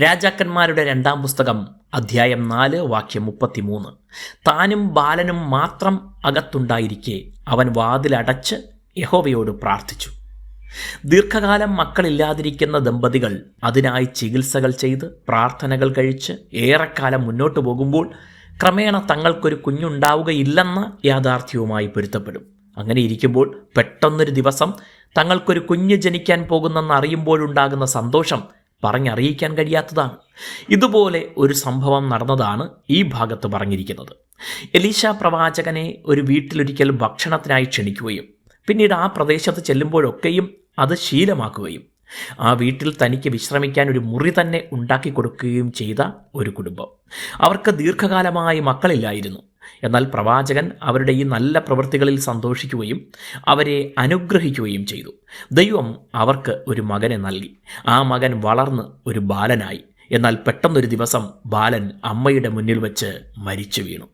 രാജാക്കന്മാരുടെ രണ്ടാം പുസ്തകം അധ്യായം നാല് വാക്യം മുപ്പത്തിമൂന്ന്. താനും ബാലനും മാത്രം അകത്തുണ്ടായിരിക്കെ അവൻ വാതിലടച്ച് യഹോവയോട് പ്രാർത്ഥിച്ചു. ദീർഘകാലം മക്കളില്ലാതിരിക്കുന്ന ദമ്പതികൾ അതിനായി ചികിത്സകൾ ചെയ്ത് പ്രാർത്ഥനകൾ കഴിച്ച് ഏറെക്കാലം മുന്നോട്ടു പോകുമ്പോൾ ക്രമേണ തങ്ങൾക്കൊരു കുഞ്ഞുണ്ടാവുകയില്ലെന്ന യാഥാർത്ഥ്യവുമായി പൊരുത്തപ്പെടും. അങ്ങനെ ഇരിക്കുമ്പോൾ പെട്ടെന്നൊരു ദിവസം തങ്ങൾക്കൊരു കുഞ്ഞ് ജനിക്കാൻ പോകുന്നെന്ന് അറിയുമ്പോഴുണ്ടാകുന്ന സന്തോഷം പറഞ്ഞറിയിക്കാൻ കഴിയാത്തതാണ്. ഇതുപോലെ ഒരു സംഭവം നടന്നതാണ് ഈ ഭാഗത്ത് പറഞ്ഞിരിക്കുന്നത്. എലീശ പ്രവാചകനെ ഒരു വീട്ടിലൊരിക്കൽ ഭക്ഷണത്തിനായി ക്ഷണിക്കുകയും പിന്നീട് ആ പ്രദേശത്ത് ചെല്ലുമ്പോഴൊക്കെയും അത് ശീലമാക്കുകയും ആ വീട്ടിൽ തനിക്ക് വിശ്രമിക്കാൻ ഒരു മുറി തന്നെ ഉണ്ടാക്കി കൊടുക്കുകയും ചെയ്ത ഒരു കുടുംബം. അവർക്ക് ദീർഘകാലമായി മക്കളില്ലായിരുന്നു. എന്നാൽ പ്രവാചകൻ അവരുടെ ഈ നല്ല പ്രവൃത്തികളിൽ സന്തോഷിക്കുകയും അവരെ അനുഗ്രഹിക്കുകയും ചെയ്തു. ദൈവം അവർക്ക് ഒരു മകനെ നൽകി. ആ മകൻ വളർന്ന് ഒരു ബാലനായി. എന്നാൽ പെട്ടെന്നൊരു ദിവസം ബാലൻ അമ്മയുടെ മുന്നിൽ വെച്ച് മരിച്ചു വീണു.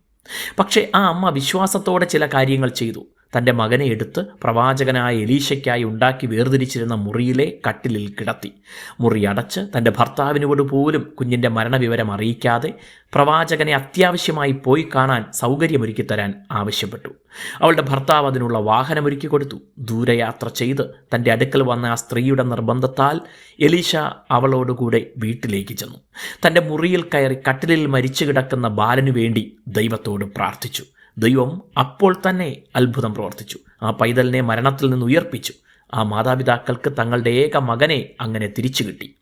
പക്ഷേ ആ അമ്മ വിശ്വാസത്തോടെ ചില കാര്യങ്ങൾ ചെയ്തു. തന്റെ മകനെ എടുത്ത് പ്രവാചകനായ എലീശയ്ക്കായി ഉണ്ടാക്കി വേർതിരിച്ചിരുന്ന മുറിയിലെ കട്ടിലിൽ കിടത്തി. മുറി അടച്ച് തന്റെ ഭർത്താവിനോട് പോലും കുഞ്ഞിന്റെ മരണവിവരം അറിയിക്കാതെ പ്രവാചകനെ അത്യാവശ്യമായി പോയി കാണാൻ സൗകര്യമൊരുക്കി തരാൻ ആവശ്യപ്പെട്ടു. അവളുടെ ഭർത്താവ് അതിനുള്ള വാഹനമൊരുക്കി കൊടുത്തു. ദൂരയാത്ര ചെയ്ത് തന്റെ അടുക്കൽ വന്ന ആ സ്ത്രീയുടെ നിർബന്ധത്താൽ എലീശ അവളോടുകൂടെ വീട്ടിലേക്ക് ചെന്നു. തന്റെ മുറിയിൽ കയറി കട്ടിലിൽ മരിച്ചു കിടക്കുന്ന ബാലനു വേണ്ടി ദൈവത്തോട് പ്രാർത്ഥിച്ചു. ദൈവം അപ്പോൾ തന്നെ അത്ഭുതം പ്രവർത്തിച്ചു. ആ പൈതലിനെ മരണത്തിൽ നിന്ന് ഉയർപ്പിച്ചു. ആ മാതാപിതാക്കൾക്ക് തങ്ങളുടെ ഏക മകനെ അങ്ങനെ തിരിച്ചു കിട്ടി.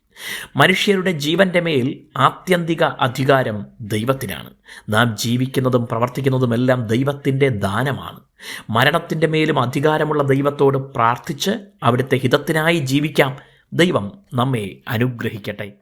മനുഷ്യരുടെ ജീവന്റെ മേൽ ആത്യന്തിക അധികാരം ദൈവത്തിനാണ്. നാം ജീവിക്കുന്നതും പ്രവർത്തിക്കുന്നതുമെല്ലാം ദൈവത്തിന്റെ ദാനമാണ്. മരണത്തിന്റെ മേലും അധികാരമുള്ള ദൈവത്തോട് പ്രാർത്ഥിച്ച് അവിടുത്തെ ഹിതത്തിനായി ജീവിക്കാം. ദൈവം നമ്മെ അനുഗ്രഹിക്കട്ടെ.